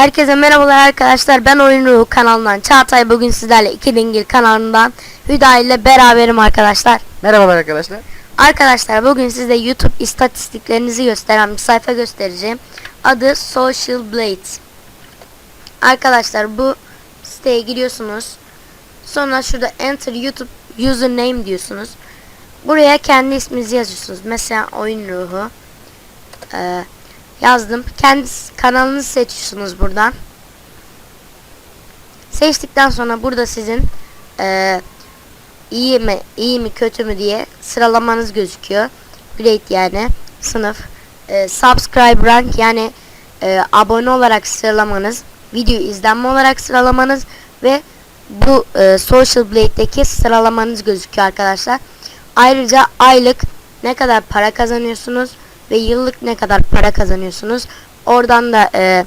Herkese merhabalar arkadaşlar. Ben Oyun Ruhu kanalından Çağatay. Bugün sizlerle iki dingil kanalından Hüda ile beraberim arkadaşlar. Merhabalar arkadaşlar. Arkadaşlar bugün size YouTube istatistiklerinizi gösteren bir sayfa göstereceğim. Adı Social Blade. Arkadaşlar bu siteye giriyorsunuz. Sonra şurada Enter YouTube Username diyorsunuz. Buraya kendi isminizi yazıyorsunuz. Mesela Oyun Ruhu. Ee, yazdım. Kendi kanalınızı seçiyorsunuz buradan. Seçtikten sonra burada sizin eee iyi mi iyi mi kötü mü diye sıralamanız gözüküyor. Grade yani sınıf. Eee, subscribe rank yani eee, abone olarak sıralamanız, video izlenme olarak sıralamanız ve bu eee, Social Blade'deki sıralamanız gözüküyor arkadaşlar. Ayrıca aylık ne kadar para kazanıyorsunuz ve yıllık ne kadar para kazanıyorsunuz. Oradan da eee,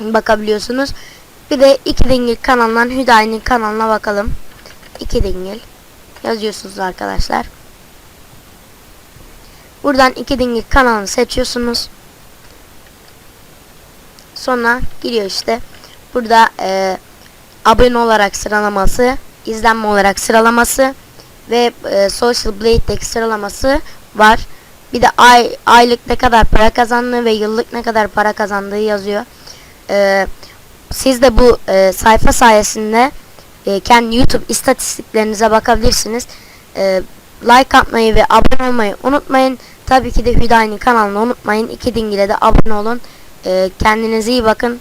bakabiliyorsunuz. Bir de iki dingil kanalından Hüdayi'nin kanalına bakalım. İki dingil yazıyorsunuz arkadaşlar. Buradan iki dingil kanalını seçiyorsunuz. Sonra giriyor işte. Burada eee, abone olarak sıralaması, izlenme olarak sıralaması ve eee, Social Blade'deki sıralaması var. Bir de ay aylık ne kadar para kazandığı ve yıllık ne kadar para kazandığı yazıyor. Eee, siz de bu eee, sayfa sayesinde eee, kendi YouTube istatistiklerinize bakabilirsiniz. Eee, like atmayı ve abone olmayı unutmayın. Tabii ki de Hüdayi'nin kanalını unutmayın. İki dingile de abone olun. Eee, kendinize iyi bakın.